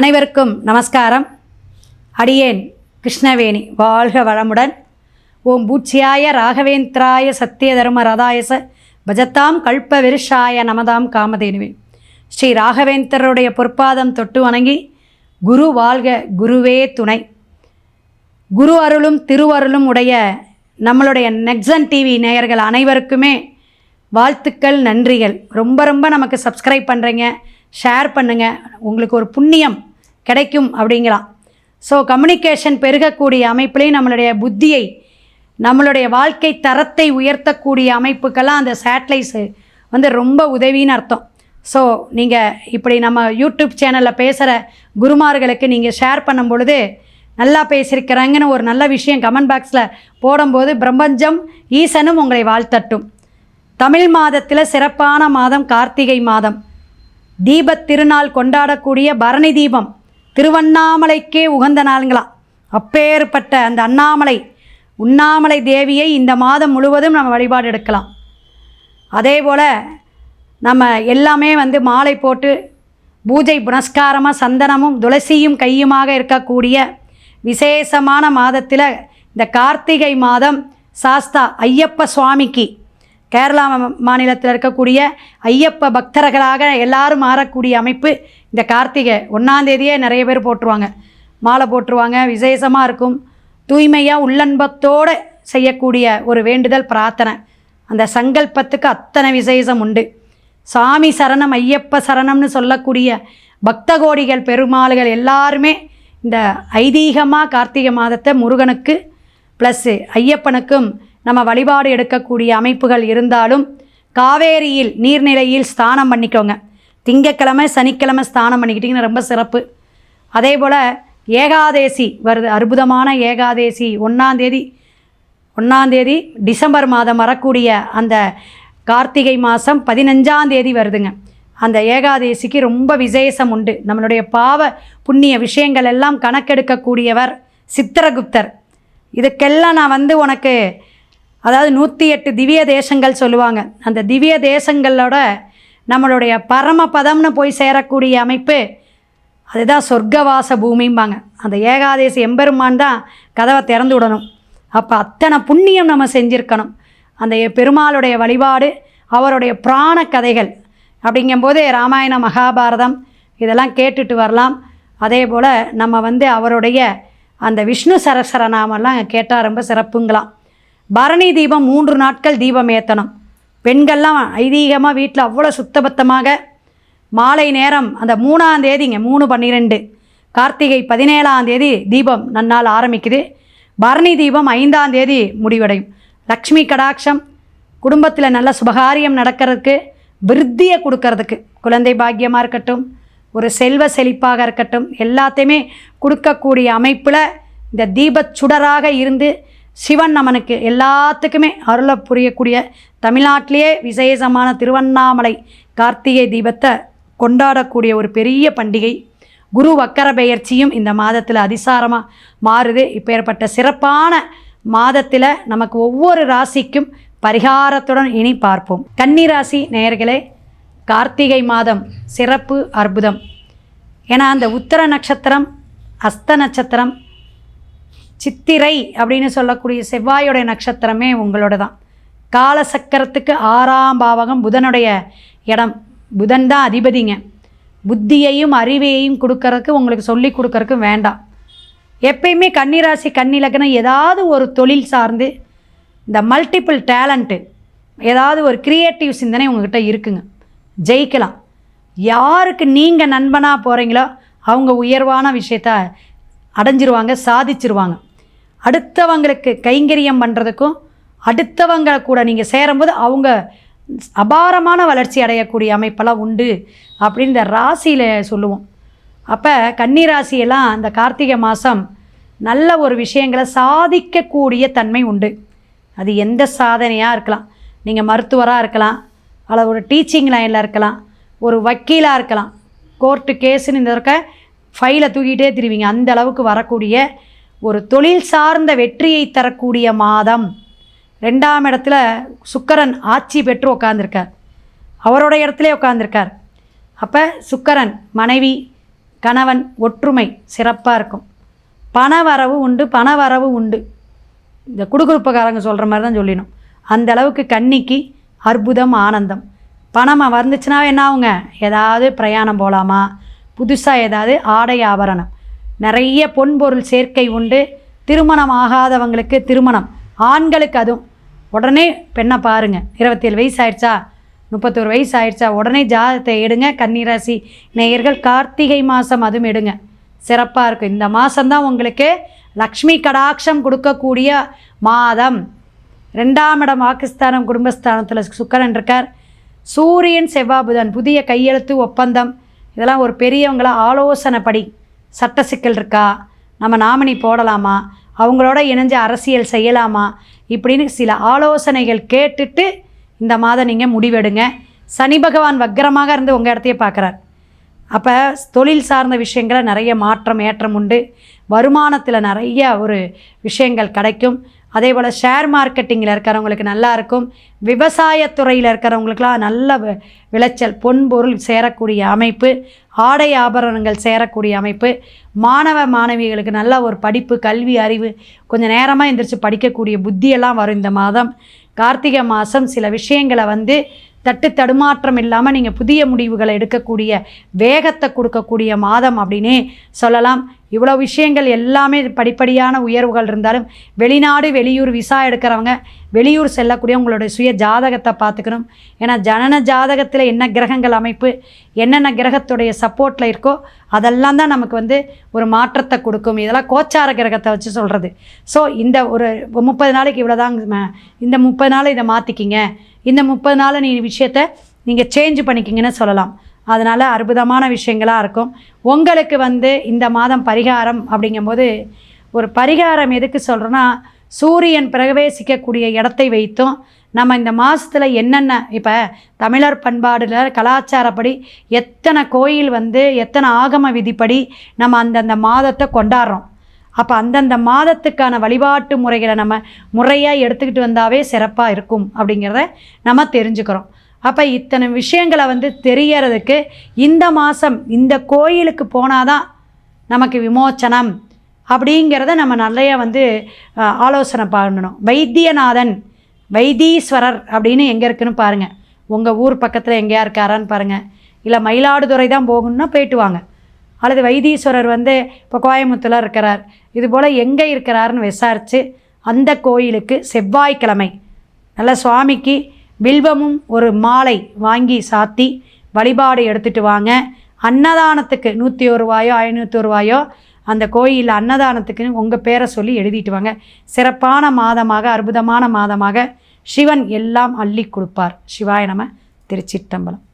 அனைவருக்கும் நமஸ்காரம். அடியேன் கிருஷ்ணவேணி வாழ்க வளமுடன். ஓம் பூச்சியாய ராகவேந்திராய சத்திய தர்ம ரதாயச பஜத்தாம் கல்ப விருஷாய நமதாம் காமதேனுவே. ஸ்ரீ ராகவேந்தருடைய பொற்பாதம் தொட்டு வணங்கி குரு வாழ்க குருவே துணை. குரு அருளும் திருவருளும் உடைய நம்மளுடைய நெக்ஸன் டிவி நேயர்கள் அனைவருக்குமே வாழ்த்துக்கள் நன்றிகள். ரொம்ப ரொம்ப நமக்கு சப்ஸ்கிரைப் பண்ணுறீங்க ஷேர் பண்ணுங்கள் உங்களுக்கு ஒரு புண்ணியம் கிடைக்கும் அப்படிங்களாம். ஸோ கம்யூனிகேஷன் பெருகக்கூடிய அமைப்புலேயும் நம்மளுடைய புத்தியை நம்மளுடைய வாழ்க்கை தரத்தை உயர்த்தக்கூடிய அமைப்புக்கெல்லாம் அந்த சேட்டலைட்ஸு வந்து ரொம்ப உதவின்னு அர்த்தம். ஸோ நீங்கள் இப்படி நம்ம யூடியூப் சேனலில் பேசுகிற குருமார்களுக்கு நீங்கள் ஷேர் பண்ணும் பொழுது நல்லா பேசியிருக்கிறாங்கன்னு ஒரு நல்ல விஷயம் கமெண்ட் பாக்ஸில் போடும்போது பிரபஞ்சம் ஈசனும் உங்களை வாழ்த்தட்டும். தமிழ் மாதத்தில் சிறப்பான மாதம் கார்த்திகை மாதம். தீபத் திருநாள் கொண்டாடக்கூடிய பரணி தீபம். திருவண்ணாமலைக்கே உகந்த நாளுங்களாம் அப்பேற்பட்ட அந்த அண்ணாமலை உண்ணாமலை தேவியை இந்த மாதம் முழுவதும் நம்ம வழிபாடு எடுக்கலாம். அதே போல் நம்ம எல்லாமே வந்து மாலை போட்டு பூஜை புனஸ்காரமாக சந்தனமும் துளசியும் கையுமாக இருக்கக்கூடிய விசேஷமான மாதத்தில் இந்த கார்த்திகை மாதம் சாஸ்தா ஐயப்ப சுவாமிக்கு கேரளா மா- மாநிலத்தில் இருக்கக்கூடிய ஐயப்ப பக்தர்களாக எல்லாரும் மாறக்கூடிய அமைப்பு இந்த கார்த்திகை. ஒன்றாந்தேதியே நிறைய பேர் போட்டுருவாங்க. மாலை போட்டுருவாங்க விசேஷமாக இருக்கும். தூய்மையாக உள்ளன்பத்தோடு செய்யக்கூடிய ஒரு வேண்டுதல் பிரார்த்தனை. அந்த சங்கல்பத்துக்கு அத்தனை விசேஷம் உண்டு. சாமி சரணம் ஐயப்ப சரணம்னு சொல்லக்கூடிய பக்த கோடிகள் பெருமாள்கள் எல்லாருமே இந்த ஐதீகமாக கார்த்திகை மாதத்தை முருகனுக்கு ப்ளஸ்ஸு ஐயப்பனுக்கும் நம்ம வழிபாடு எடுக்கக்கூடிய அமைப்புகள் இருந்தாலும் காவேரியில் நீர்நிலையில் ஸ்தானம் பண்ணிக்கோங்க. திங்கக்கிழமை சனிக்கிழமை ஸ்தானம் பண்ணிக்கிட்டிங்கன்னா ரொம்ப சிறப்பு. அதே போல் ஏகாதேசி வருது. அற்புதமான ஏகாதேசி. ஒன்றாந்தேதி ஒன்றாந்தேதி டிசம்பர் மாதம் வரக்கூடிய அந்த கார்த்திகை மாதம் பதினஞ்சாந்தேதி வருதுங்க. அந்த ஏகாதேசிக்கு ரொம்ப விசேஷம் உண்டு. நம்மளுடைய பாவ புண்ணிய விஷயங்கள் எல்லாம் கணக்கெடுக்கக்கூடியவர் சித்திரகுப்தர். இதுக்கெல்லாம் நான் வந்து உனக்கு அதாவது நூற்றி எட்டு திவ்ய தேசங்கள் சொல்லுவாங்க. அந்த திவ்ய தேசங்களோட நம்மளுடைய பரமபதம்னு போய் சேரக்கூடிய அமைப்பு அதுதான் சொர்க்கவாச பூமிம்பாங்க. அந்த ஏகாதேசி எம்பெருமான் தான் கதவை திறந்து விடணும். அப்போ அத்தனை புண்ணியம் நம்ம செஞ்சுருக்கணும். அந்த பெருமாளுடைய வழிபாடு அவருடைய புராண கதைகள் அப்படிங்கும்போது ராமாயண மகாபாரதம் இதெல்லாம் கேட்டுட்டு வரலாம். அதே போல் நம்ம வந்து அவருடைய அந்த விஷ்ணு சரஸ்வர நாமெல்லாம் கேட்டால் ரொம்ப சிறப்புங்களாம். பரணி தீபம் மூன்று நாட்கள் தீபம் ஏற்றணும் பெண்கள்லாம் ஐதீகமாக வீட்டில் அவ்வளோ சுத்தபத்தமாக மாலை நேரம் அந்த மூணாம் தேதிங்க மூணு பன்னிரெண்டு. கார்த்திகை பதினேழாம் தேதி தீபம் நன்னால் ஆரம்பிக்குது. பரணி தீபம் ஐந்தாம் தேதி முடிவடையும். லக்ஷ்மி கடாட்சம் குடும்பத்தில் நல்ல சுபகாரியம் நடக்கிறதுக்கு விருத்தியை கொடுக்கறதுக்கு. குழந்தை பாக்கியமாக இருக்கட்டும் ஒரு செல்வ செழிப்பாக இருக்கட்டும் எல்லாத்தையுமே கொடுக்கக்கூடிய அமைப்பில் இந்த தீபச் சுடராக இருந்து சிவன் நமனுக்கு எல்லாத்துக்குமே அருளை புரியக்கூடிய தமிழ்நாட்டிலேயே விசேஷமான திருவண்ணாமலை கார்த்திகை தீபத்தை கொண்டாடக்கூடிய ஒரு பெரிய பண்டிகை. குரு வக்கர பெயர்ச்சியும் இந்த மாதத்தில் அதிசாரமாக மாறுது. இப்பேற்பட்ட சிறப்பான மாதத்தில் நமக்கு ஒவ்வொரு ராசிக்கும் பரிகாரத்துடன் இனி பார்ப்போம். கன்னி ராசி நேயர்களே கார்த்திகை மாதம் சிறப்பு அற்புதம். ஏன்னா அந்த உத்தர நட்சத்திரம் அஸ்த நட்சத்திரம் சித்திரை அப்படின்னு சொல்லக்கூடிய செவ்வாயோடைய நட்சத்திரமே உங்களோட தான் காலசக்கரத்துக்கு ஆறாம் பாவகம் புதனுடைய இடம். புதன் தான் அதிபதிங்க. புத்தியையும் அறிவையையும் கொடுக்கறதுக்கு உங்களுக்கு சொல்லி கொடுக்கறதுக்கு வேண்டாம். எப்பயுமே கன்னிராசி கன்னிலக்கணம் ஏதாவது ஒரு தொழில் சார்ந்து இந்த மல்டிபிள் டேலண்ட்டு ஏதாவது ஒரு கிரியேட்டிவ் சிந்தனை உங்ககிட்ட இருக்குங்க. ஜெயிக்கலாம். யாருக்கு நீங்கள் நண்பனாக போகிறீங்களோ அவங்க உயர்வான விஷயத்த அடைஞ்சிருவாங்க சாதிச்சிருவாங்க. அடுத்தவங்களுக்கு கைங்கரியம் பண்ணுறதுக்கும் அடுத்தவங்க கூட நீங்கள் சேரும்போது அவங்க அபாரமான வளர்ச்சி அடையக்கூடிய அமைப்பெல்லாம் உண்டு அப்படின்னு இந்த ராசியில் சொல்லுவோம். அப்போ கன்னி ராசியெல்லாம் அந்த கார்த்திகை மாதம் நல்ல ஒரு விஷயங்களை சாதிக்கக்கூடிய தன்மை உண்டு. அது எந்த சாதனையாக இருக்கலாம். நீங்கள் மருத்துவராக இருக்கலாம். அல்லது ஒரு டீச்சிங் லைனில் இருக்கலாம். ஒரு வக்கீலாக இருக்கலாம். கோர்ட்டு கேஸுன்னு இந்த இருக்க ஃபைலை தூக்கிட்டே திருவிங்க. அந்த அளவுக்கு வரக்கூடிய ஒரு தொழில் சார்ந்த வெற்றியை தரக்கூடிய மாதம். ரெண்டாம் இடத்துல சுக்கரன் ஆட்சி பெற்று உட்காந்துருக்கார் அவரோட இடத்துல உட்காந்துருக்கார் அப்போ சுக்கரன் மனைவி கணவன் ஒற்றுமை சிறப்பாக இருக்கும். பண வரவு உண்டு பண வரவு உண்டு. இந்த குடுகுறுப்புக்காரங்க சொல்கிற மாதிரி தான் சொல்லிடணும். அந்த அளவுக்கு கன்னிக்கு அற்புதம் ஆனந்தம். பணமாக வந்துச்சுன்னா என்ன ஆகுங்க? ஏதாவது பிரயாணம் போகலாமா புதுசாக ஏதாவது ஆடை ஆபரணம். நிறைய பொன்பொருள் சேர்க்கை உண்டு. திருமணம் ஆகாதவங்களுக்கு திருமணம். ஆண்களுக்கு அதுவும். உடனே பெண்ணை பாருங்கள் இருபத்தேழு வயசு ஆயிடுச்சா முப்பத்தோரு வயசு ஆயிடுச்சா உடனே ஜாதகத்தை எடுங்க. கன்னிராசி நேயர்கள் கார்த்திகை மாதம் அதுவும் எடுங்க. சிறப்பாக இருக்கும். இந்த மாதம்தான் உங்களுக்கு லக்ஷ்மி கடாட்சம் கொடுக்கக்கூடிய மாதம். ரெண்டாம் இடம் வாக்குஸ்தானம் குடும்பஸ்தானத்தில் சுக்கரன் இருக்கார். சூரியன் செவ்வாய் புதன் புதிய கையெழுத்து ஒப்பந்தம். இதெல்லாம் ஒரு பெரியவங்கள ஆலோசனைப்படி சட்ட சிக்கல் இருக்கா? நம்ம நாமினி போடலாமா? அவங்களோட இணைஞ்சு அரசியல் செய்யலாமா? இப்படின்னு சில ஆலோசனைகள் கேட்டுட்டு இந்த மாதம் நீங்கள் முடிவெடுங்க. சனி பகவான் வக்கரமாக இருந்து உங்கள் இடத்தையே பார்க்குறார் அப்போ தொழில் சார்ந்த விஷயங்களை நிறைய மாற்றம் ஏற்றம் உண்டு. வருமானத்தில் நிறைய ஒரு விஷயங்கள் கிடைக்கும். அதே போல் ஷேர் மார்க்கெட்டிங்கில் இருக்கிறவங்களுக்கு நல்லா இருக்கும். விவசாயத்துறையில் இருக்கிறவங்களுக்குலாம் நல்ல விளைச்சல் பொன்பொருள் சேரக்கூடிய அமைப்பு ஆடை ஆபரணங்கள் சேரக்கூடிய அமைப்பு மாணவ மாணவிகளுக்கு நல்ல ஒரு படிப்பு கல்வி அறிவு கொஞ்சம் நேரமாக எந்திரிச்சு படிக்கக்கூடிய புத்தியெல்லாம் வரும் இந்த மாதம். கார்த்திகை மாதம் சில விஷயங்களை வந்து தட்டு தடுமாற்றம் இல்லாமல் நீங்கள் புதிய முடிவுகளை எடுக்கக்கூடிய வேகத்தை கொடுக்கக்கூடிய மாதம் அப்படின்னே சொல்லலாம். இவ்வளோ விஷயங்கள் எல்லாமே படிப்படியான உயர்வுகள் இருந்தாலும் வெளிநாடு வெளியூர் விசா எடுக்கிறவங்க வெளியூர் செல்லக்கூடிய உங்களுடைய சுய ஜாதகத்தை பார்த்துக்கணும். ஏன்னா ஜனன ஜாதகத்தில் என்ன கிரகங்கள் அமைப்பு என்னென்ன கிரகத்துடைய சப்போர்ட்டில் இருக்கோ அதெல்லாம் தான் நமக்கு வந்து ஒரு மாற்றத்தை கொடுக்கும். இதெல்லாம் கோச்சார கிரகத்தை வச்சு சொல்கிறது ஸோ இந்த ஒரு முப்பது நாளைக்கு இவ்வளோதாங்க இந்த முப்பது நாள் இதை மாற்றிக்கிங்க இந்த முப்பது நாள் நீ விஷயத்தை நீங்கள் சேஞ்ச் பண்ணிக்கிங்கன்னு சொல்லலாம். அதனால் அற்புதமான விஷயங்களாக இருக்கும். உங்களுக்கு வந்து இந்த மாதம் பரிகாரம் அப்படிங்கும்போது ஒரு பரிகாரம் எதுக்கு சொல்கிறேன்னா சூரியன் பிரவேசிக்கக்கூடிய இடத்தை வைத்தும் நம்ம இந்த மாதத்தில் என்னென்ன இப்போ தமிழர் பண்பாடில் கலாச்சாரப்படி எத்தனை கோயில் வந்து எத்தனை ஆகம விதிப்படி நம்ம அந்தந்த மாதத்தை கொண்டாடுறோம். அப்போ அந்தந்த மாதத்துக்கான வழிபாட்டு முறைகளை நம்ம முறையாக எடுத்துக்கிட்டு வந்தாவே சிறப்பாக இருக்கும் அப்படிங்கிறத நம்ம தெரிஞ்சுக்கிறோம். அப்போ இத்தனை விஷயங்களை வந்து தெரியறதுக்கு இந்த மாதம் இந்த கோயிலுக்கு போனால் தான் நமக்கு விமோச்சனம் அப்படிங்கிறத நம்ம நிறைய வந்து ஆலோசனை பண்ணணும். வைத்தியநாதன் வைத்தீஸ்வரர் அப்படின்னு எங்கே இருக்குன்னு பாருங்கள் உங்கள் ஊர் பக்கத்தில் எங்கேயா இருக்காரான்னு பாருங்கள் இல்லை மயிலாடுதுறை தான் போகணுன்னா போயிட்டு வாங்க. அல்லது வைத்தீஸ்வரர் வந்து இப்போ கோயம்புத்தூரில் இருக்கிறார். இது போல் எங்கே இருக்கிறாருன்னு விசாரித்து அந்த கோயிலுக்கு செவ்வாய்க்கிழமை. நல்ல சுவாமிக்கு வில்வமும் ஒரு மாலை வாங்கி சாத்தி வழிபாடு எடுத்துகிட்டு வாங்க. அன்னதானத்துக்கு நூற்றி ஒரு ரூபாயோ ஐநூற்றி ரூபாயோ அந்த கோயிலில் அன்னதானத்துக்குன்னு உங்கள் பேரை சொல்லி எழுதிட்டு வாங்க. சிறப்பான மாதமாக அற்புதமான மாதமாக சிவன் எல்லாம் அள்ளி கொடுப்பார். சிவாய நம திருச்சிட்டம்பலம்